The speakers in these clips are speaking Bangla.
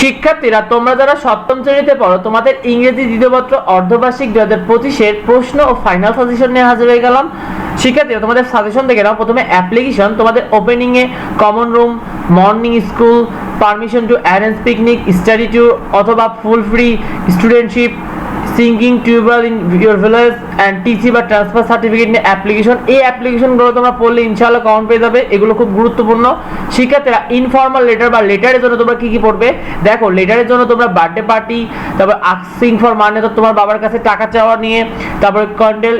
শিক্ষার্থীরা, তোমরা যারা সপ্তম শ্রেণীতে পড়ো, তোমাদের ইংরেজি দ্বিতীয়পত্র অর্ধবার্ষিক দুই হাজার পঁচিশের প্রশ্ন ও ফাইনাল সাজেশন নিয়ে হাজির হয়ে গেলাম। শিক্ষার্থীরা, তোমাদের সাজেশন দেখে নাও। প্রথমে অ্যাপ্লিকেশন তোমাদের ওপেনিংয়ে common room morning school permission to arrange picnic study tour অথবা full free studentship sinking tubewell in your village and TC বা ট্রান্সফার সার্টিফিকেট নিয়ে অ্যাপ্লিকেশন এই অ্যাপ্লিকেশনগুলো তোমরা পড়লে ইনশাল্লাহ কমন পেয়ে যাবে। এগুলো খুব গুরুত্বপূর্ণ। শিক্ষার্থীরা ইনফর্মাল লেটার বা লেটারের জন্য তোমরা কী কী পড়বে? দেখো লেটারের জন্য তোমরা বার্থডে পার্টি তারপর আক্সিং ফর মানে তো তোমার বাবার কাছে টাকা চাওয়া নিয়ে, তারপর কন্ডেল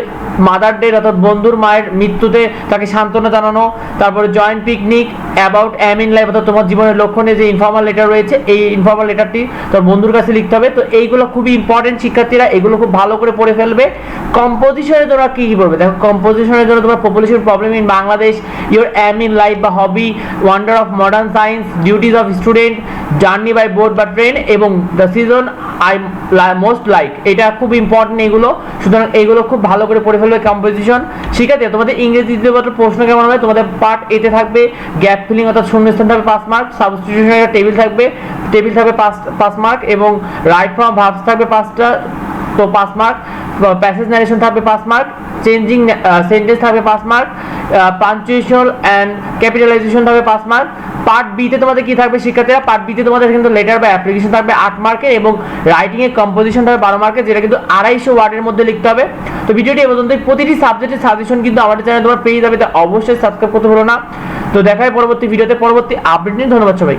মাদার ডে অর্থাৎ বন্ধুর মায়ের মৃত্যুতে তাকে সান্ত্বনা জানানো, তারপরে joint picnic about aim in life অর্থাৎ তোমার জীবনের লক্ষ্য নিয়ে যে ইনফর্মাল লেটার রয়েছে, এই ইনফর্মাল লেটারটি তোর বন্ধুর কাছে লিখতে হবে। তো এইগুলো খুবই ইম্পর্টেন্ট শিক্ষার্থীরা এগুলো খুব ভালো করে পড়ে ফেলবে। কম্পোজিশনে তোমরা কি কি পড়বে? দেখো কম্পোজিশনের জন্য তোমার population problem in Bangladesh your aim in life বা hobby wonder of modern science duties of student journey by boat বা ট্রেন এবং the season I most like এটা খুব ইম্পর্টেন্ট এগুলো। সুতরাং এগুলো খুব ভালো করে পড়ে ফেলবে কম্পোজিশন ঠিক আছে, তোমাদের ইংরেজি দ্বিতীয় পত্র প্রশ্ন কেমন হবে? তোমাদের পার্ট এতে থাকবে। গ্যাপ ফিলিং অর্থাৎ শূন্যস্থান থাকবে পাঁচ মার্ক সাবস্টিটিউশন একটা টেবিল থাকবে। টেবিল থাকবে পাঁচ পাঁচ মার্ক এবং রাইট ফর্ম ভার্বস থাকবে পাঁচটা, তো পাঁচ মার্ক প্যাসেজ ন্যারেশন থাকবে পাঁচ মার্ক চেঞ্জিং সেন্টেন্স থাকবে পাঁচ মার্ক পাঞ্চুয়েশন অ্যান্ড ক্যাপিটালাইজেশন থাকবে পাঁচ মার্ক পার্ট বিতে তোমাদের কি থাকবে শিক্ষার্থীরা? পার্ট বিতে তোমাদের কিন্তু লেটার বা অ্যাপ্লিকেশন থাকবে আট মার্কের এবং রাইটিং এর কম্পোজিশন থাকবে বারো মার্কের যেটা কিন্তু আড়াইশো ওয়ার্ডের মধ্যে লিখতে হবে। তো ভিডিওটি এ পর্যন্ত প্রতিটি সাবজেক্টের সাজেশন কিন্তু আমাদের চ্যানেলে তোমরা পেয়ে যাবে, তো অবশ্যই সাবস্ক্রাইব করতে ভুলো না। তো দেখা হয় পরবর্তী ভিডিওতে পরবর্তী আপডেট নিয়ে। ধন্যবাদ সবাই